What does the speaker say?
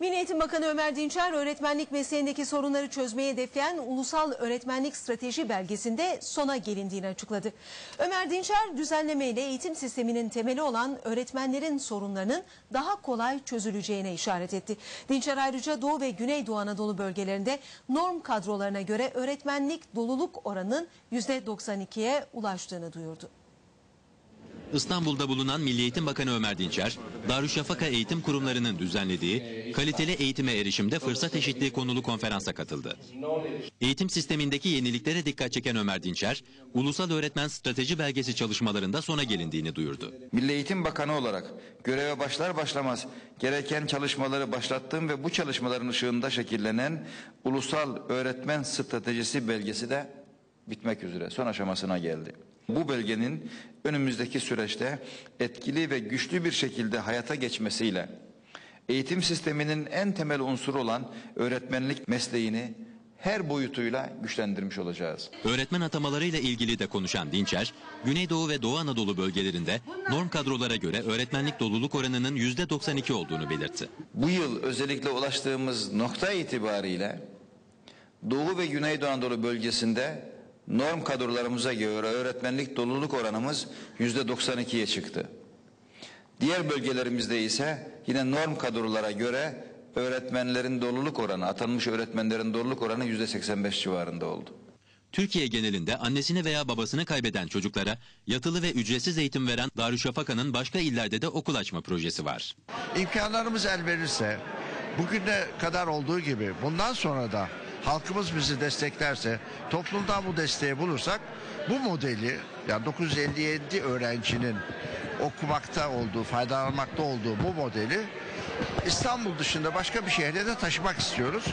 Milli Eğitim Bakanı Ömer Dinçer öğretmenlik mesleğindeki sorunları çözmeyi hedefleyen Ulusal Öğretmenlik Strateji belgesinde sona gelindiğini açıkladı. Ömer Dinçer düzenlemeyle eğitim sisteminin temeli olan öğretmenlerin sorunlarının daha kolay çözüleceğine işaret etti. Dinçer ayrıca Doğu ve Güneydoğu Anadolu bölgelerinde norm kadrolarına göre öğretmenlik doluluk oranının %92'ye ulaştığını duyurdu. İstanbul'da bulunan Milli Eğitim Bakanı Ömer Dinçer, Darüşşafaka Eğitim Kurumlarının düzenlediği Kaliteli Eğitime Erişimde Fırsat Eşitliği konulu konferansa katıldı. Eğitim sistemindeki yeniliklere dikkat çeken Ömer Dinçer, Ulusal Öğretmen Strateji Belgesi çalışmalarında sona gelindiğini duyurdu. Milli Eğitim Bakanı olarak göreve başlar başlamaz gereken çalışmaları başlattığım ve bu çalışmaların ışığında şekillenen Ulusal Öğretmen Stratejisi belgesi de bitmek üzere son aşamasına geldi. Bu belgenin önümüzdeki süreçte etkili ve güçlü bir şekilde hayata geçmesiyle eğitim sisteminin en temel unsuru olan öğretmenlik mesleğini her boyutuyla güçlendirmiş olacağız. Öğretmen atamalarıyla ilgili de konuşan Dinçer, Güneydoğu ve Doğu Anadolu bölgelerinde norm kadrolara göre öğretmenlik doluluk oranının %92 olduğunu belirtti. Bu yıl özellikle ulaştığımız nokta itibariyle Doğu ve Güneydoğu Anadolu bölgesinde norm kadrolarımıza göre öğretmenlik doluluk oranımız yüzde 92'ye çıktı. Diğer bölgelerimizde ise yine norm kadrolara göre öğretmenlerin doluluk oranı, atanmış öğretmenlerin doluluk oranı yüzde 85 civarında oldu. Türkiye genelinde annesini veya babasını kaybeden çocuklara yatılı ve ücretsiz eğitim veren Darüşşafaka'nın başka illerde de okul açma projesi var. İmkanlarımız el verirse bugüne kadar olduğu gibi bundan sonra da halkımız bizi desteklerse toplumdan bu desteği bulursak bu modeli yani 957 öğrencinin okumakta olduğu, faydalanmakta olduğu bu modeli İstanbul dışında başka bir şehre de taşımak istiyoruz.